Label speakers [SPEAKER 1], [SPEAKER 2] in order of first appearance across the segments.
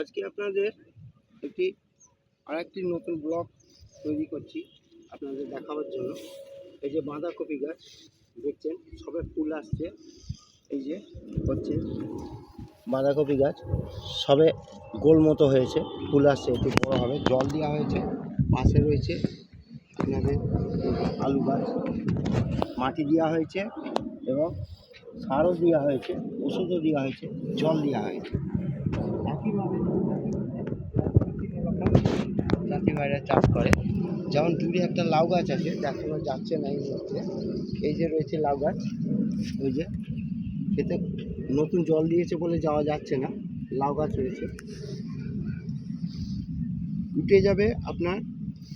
[SPEAKER 1] আজকে আপনাদের একটি আর একটি নতুন ব্লগ তৈরি করছি আপনাদের দেখাবার জন্য। এই যে বাঁধাকপি গাছ, দেখছেন, সবে ফুল আসছে। এই যে হচ্ছে বাঁধাকপি গাছ, সবে গোল মতো হয়েছে, ফুল আসছে, একটু বড় হবে। জল দেওয়া হয়েছে, পাশে রয়েছে আপনাদের আলু গাছ। মাটি দেওয়া হয়েছে এবং সারও দেওয়া হয়েছে, ওষুধও দেওয়া হয়েছে, জল দেওয়া হয়েছে। একইভাবে চাষি ভাইরা চাষ করে। যেমন দূরে একটা লাউ গাছ আছে দেখানো যাচ্ছে না এই মুহূর্তে। এই যে রয়েছে লাউ গাছ, ওই যে খেতে নতুন জল দিয়েছে বলে যাওয়া যাচ্ছে না, লাউ গাছ রয়েছে। উঠে যাবে আপনার,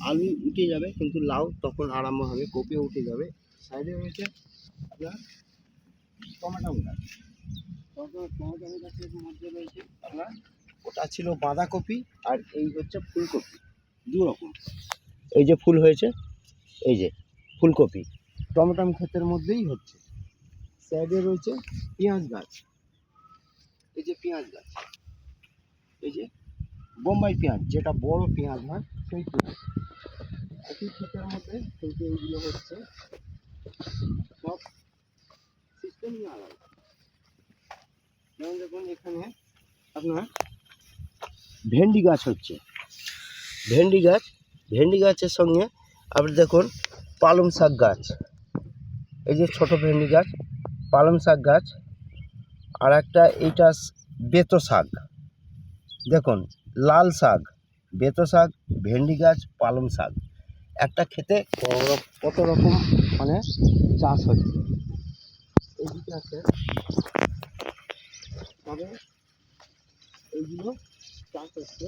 [SPEAKER 1] আলু উঠে যাবে, কিন্তু লাউ তখন আরম্ভ হবে কপিও উঠে যাবে। সাইডে রয়েছে আপনার টমেটো গাছ। টমেটো গাছের মধ্যে রয়েছে আপনার, ওটা ছিল বাঁধাকপি, আর এই হচ্ছে ফুলকপি। দু রকম এই যে ফুল হয়েছে এই যে ফুলকপি। টমেটো ক্ষেতের মধ্যেই হচ্ছে। সাইডে রয়েছে পেঁয়াজ গাছ। এই যে পেঁয়াজ গাছ। এই যে বোম্বাই পেঁয়াজ যেটা বড় পেঁয়াজ হয় সেই পেঁয়াজ। একই ক্ষেতের মধ্যে কিন্তু এইগুলো হচ্ছে। সব সিস্টেমই আলাদা। যেমন দেখুন এখানে আপনার ভেন্ডি গাছ হচ্ছে। ভেন্ডি গাছ, ভেন্ডি গাছের সঙ্গে আপনি দেখুন পালং শাক গাছ। এই যে ছোট ভেন্ডি গাছ, পালং শাক গাছ, আর একটা এইটা বেতো শাক। দেখুন, লাল শাক, বেতো শাক, ভেন্ডি গাছ, পালং শাক। একটা খেতে কত রকম মানে চাষ হচ্ছে আছে। তবে এইগুলো চাষ হচ্ছে।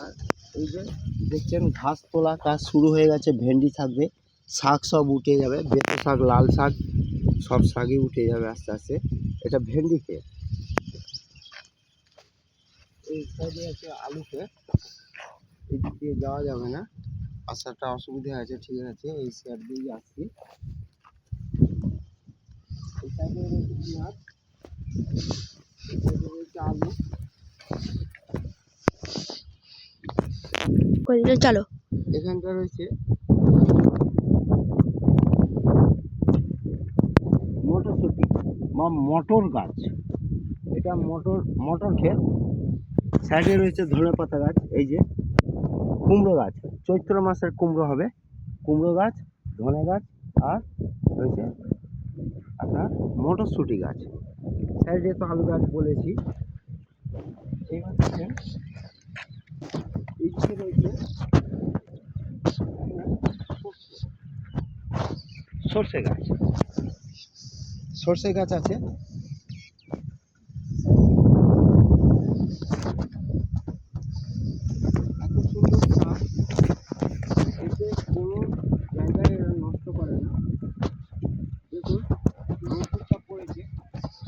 [SPEAKER 1] আর এই যে দেখছেন, ঘাস তোলা কাজ শুরু হয়ে গেছে, ভেন্ডি থাকবে, শাক সব উঠে যাবে বেতো শাক, লাল শাক, সব শাকই উঠে যাবে আস্তে আস্তে। এটা ভেন্ডি এই সাইডে আছে আলু ক্ষেত। এই দিক দিয়ে যাওয়া যাবে না। আসাটা অসুবিধা আছে, ঠিক আছে, এই সাইড দিয়েই আসছি এই সাইডে রয়েছে পেঁয়াজ এই সাইডে রয়েছে আলু
[SPEAKER 2] করে চলো।
[SPEAKER 1] এখানটা রয়েছে। মটরশুঁটি, বা মটর গাছ। এটা মটর মটর ক্ষেত। সাইডে রয়েছে ধনে পাতা গাছ, এই যে। কুমড়ো গাছ, চৈত্র মাসের কুমড়ো হবে। কুমড়ো গাছ, ধনে গাছ, আর রয়েছে আপনার মটরশুঁটি গাছ। সাইডে তো আলু গাছ বলেছি। এইদিকে রয়েছে সর্ষে গাছ। সর্ষে গাছ আছে।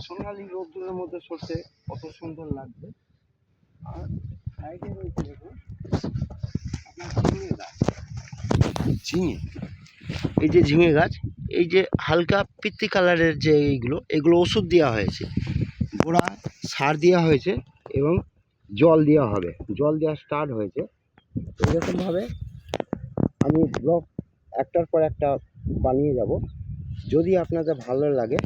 [SPEAKER 1] সোনালি রোদ্দুরের মধ্যে সর্ষে কত সুন্দর লাগবে আর ঝিঙে এই যে ঝিঙে গাছ, এই যে হালকা পিত্তি কালারের যে এইগুলো, এগুলো ওষুধ দেওয়া হয়েছে। গোড়া সার দেওয়া হয়েছে এবং জল দেওয়া হবে। জল দেওয়া স্টার্ট হয়েছে। এরকমভাবে আমি ব্লগ একটার পর একটা বানিয়ে যাব। যদি আপনাদের ভালো লাগে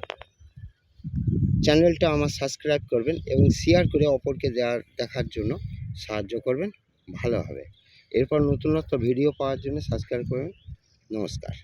[SPEAKER 1] চ্যানেলটা আমার সাবস্ক্রাইব করবেন এবং শেয়ার করে অপরকে দেওয়ার দেখার জন্য। সাহায্য করবেন ভালো হবে। এরপর নতুনত্ব ভিডিও পাওয়ার জন্য সাবস্ক্রাইব করবেন। নমস্কার।